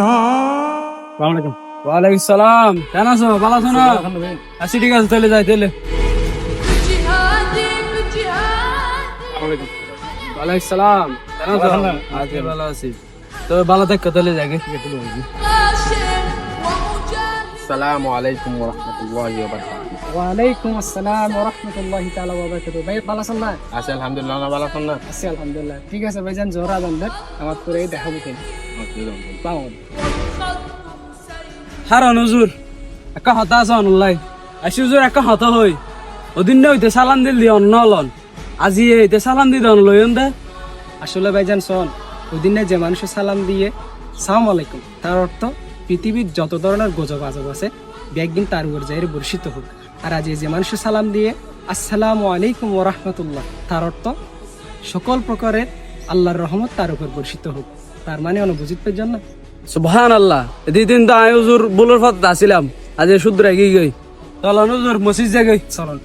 আলাইকুম। ওয়ালাইকুম সালাম। কেন আছো? ভালো আছো না? আচ্ছা ঠিক আছে তাহলে যাই তাহলে। ওয়ালাইকুম সালাম। কেন আছো? আজকে ভালো আছি। তো ভালো থাকো তাহলে যাই আসসালামু আলাইকুম রাহমাতুল্লাহি ওয়ালাইকুম আসসালাম রাহমাতুল্লাহি তাআলা ওয়া বারাকাতুহু ভাই ভালো আছেন না? আছি আলহামদুলিল্লাহ না ভালো আছেন না? আছি আলহামদুলিল্লাহ। ঠিক আছে ভাইজান জোহরা বান্দার আমার করে দেখাবো কেন? হারন হুজুর একটা হতা আছে অনলাই আসি হুজুর একটা হতা হই। ওদিন হইতে সালাম দিল দি অন্ন লন। আজি এইতে সালাম দি দন লইন দে। আসলে ভাইজান শোন ওই দিনে যে মানুষের সালাম দিয়ে সালাম আলাইকুম তার অর্থ পৃথিবীর যত ধরনের গজব আজব আছে একদিন তার উপর যাই বর্ষিত হোক। আর আজ এই যে মানুষের সালাম দিয়ে আসসালামু আলাইকুম ওয়া রাহমাতুল্লাহ তার অর্থ সকল প্রকারের আল্লাহর রহমত তার উপর বর্ষিত হোক। তার মানে অনুভূতির জন্য সুবহান আল্লাহ এদি দিন তো আমি হুজুর বুলোর ফত আসিলাম আজ শুদ্র গই গই। চলন হুজুর মসজিদ গই চলুন।